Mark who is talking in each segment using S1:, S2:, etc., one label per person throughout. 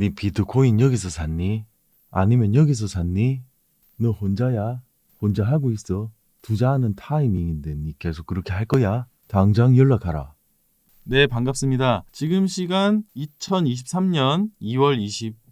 S1: 네 비트코인 여기서 샀니? 아니면 여기서 샀니? 너 혼자야? 혼자 하고 있어. 투자하는 타이밍인데 니 계속 그렇게 할 거야? 당장 연락하라.
S2: 네, 반갑습니다. 지금 시간 2023년 2월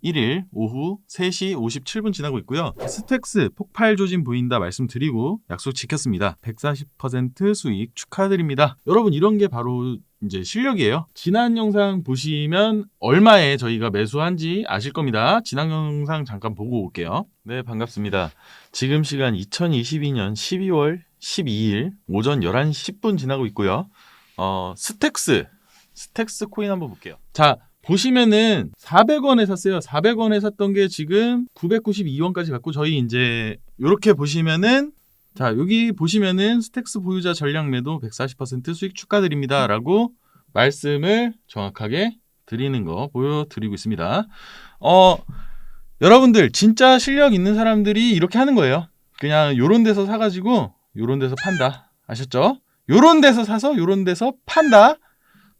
S2: 21일 오후 3시 57분 지나고 있고요. 스택스 폭발 조짐 보인다 말씀드리고 약속 지켰습니다. 140% 수익 축하드립니다. 여러분 이런 게 바로 이제 실력이에요. 지난 영상 보시면 얼마에 저희가 매수한지 아실 겁니다. 지난 영상 잠깐 보고 올게요. 네, 반갑습니다. 지금 시간 2022년 12월 12일 오전 11시 10분 지나고 있고요. 어, 스택스, 스택스 코인 한번 볼게요. 자, 보시면은 400원에 샀어요. 400원에 샀던 게 지금 992원까지 갔고 저희 이제 이렇게 보시면은 자, 여기 보시면은 스택스 보유자 전량 매도 140% 수익 축하드립니다라고 말씀을 정확하게 드리는 거 보여드리고 있습니다. 어, 여러분들 진짜 실력 있는 사람들이 이렇게 하는 거예요. 그냥 요런 데서 사가지고 요런 데서 판다. 아셨죠? 요런 데서 사서 요런 데서 판다.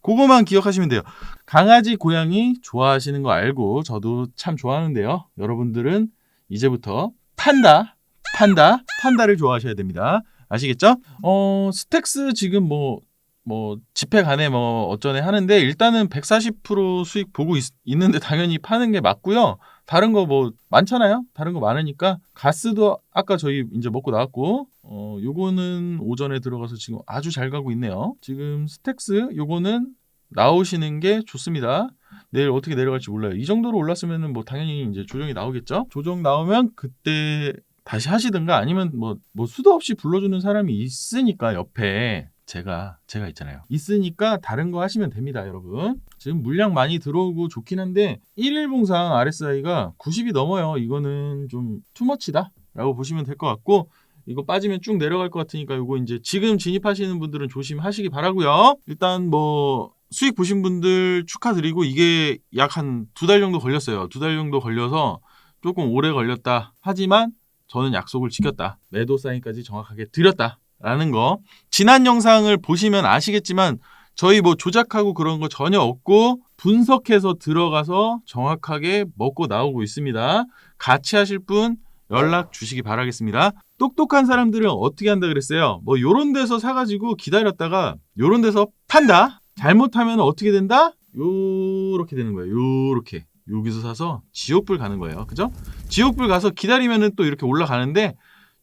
S2: 그거만 기억하시면 돼요. 강아지, 고양이 좋아하시는 거 알고 저도 참 좋아하는데요. 여러분들은 이제부터 판다, 판다, 판다를 좋아하셔야 됩니다. 아시겠죠? 어, 스택스 지금 뭐, 뭐, 집회 간에 뭐, 어쩌네 하는데, 일단은 140% 수익 보고 있, 있는데 당연히 파는 게 맞고요. 다른 거 뭐, 많잖아요? 다른 거 많으니까, 가스도 아까 저희 이제 먹고 나왔고, 어, 요거는 오전에 들어가서 지금 아주 잘 가고 있네요. 지금 스택스, 요거는 나오시는 게 좋습니다. 내일 어떻게 내려갈지 몰라요. 이 정도로 올랐으면은 뭐 당연히 이제 조정이 나오겠죠. 조정 나오면 그때 다시 하시든가 아니면 뭐, 뭐 수도 없이 불러주는 사람이 있으니까 옆에 제가 제가 있잖아요. 있으니까 다른 거 하시면 됩니다, 여러분. 지금 물량 많이 들어오고 좋긴 한데 1일 봉상 RSI가 90이 넘어요. 이거는 좀 투머치다라고 보시면 될 것 같고 이거 빠지면 쭉 내려갈 것 같으니까 이거 이제 지금 진입하시는 분들은 조심하시기 바라고요. 일단 뭐 수익 보신 분들 축하드리고 이게 약 한 두 달 정도 걸렸어요. 두 달 정도 걸려서 조금 오래 걸렸다. 하지만 저는 약속을 지켰다. 매도 사인까지 정확하게 드렸다. 라는 거. 지난 영상을 보시면 아시겠지만 저희 뭐 조작하고 그런 거 전혀 없고 분석해서 들어가서 정확하게 먹고 나오고 있습니다. 같이 하실 분 연락 주시기 바라겠습니다. 똑똑한 사람들은 어떻게 한다 그랬어요? 뭐 요런 데서 사가지고 기다렸다가 요런 데서 판다? 잘못하면 어떻게 된다? 요렇게 되는 거예요. 요렇게. 여기서 사서 지옥불 가는 거예요. 그죠? 지옥불 가서 기다리면은 또 이렇게 올라가는데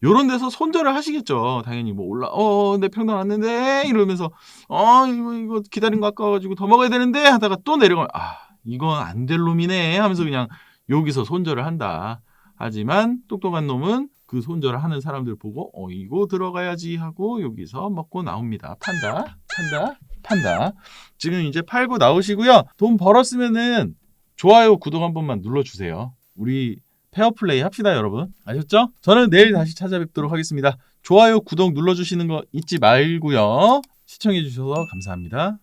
S2: 요런 데서 손절을 하시겠죠. 당연히 뭐 올라 어, 내 평당 왔는데 이러면서 어, 이거 이거 기다린 거 아까워 가지고 더 먹어야 되는데 하다가 또 내려가 아, 이건 안 될 놈이네 하면서 그냥 여기서 손절을 한다. 하지만 똑똑한 놈은 그 손절을 하는 사람들 보고 어 이거 들어가야지 하고 여기서 먹고 나옵니다. 판다, 판다, 판다. 지금 이제 팔고 나오시고요. 돈 벌었으면은 좋아요, 구독 한 번만 눌러 주세요. 우리 페어플레이 합시다, 여러분. 아셨죠? 저는 내일 다시 찾아뵙도록 하겠습니다. 좋아요, 구독 눌러주시는 거 잊지 말고요. 시청해주셔서 감사합니다.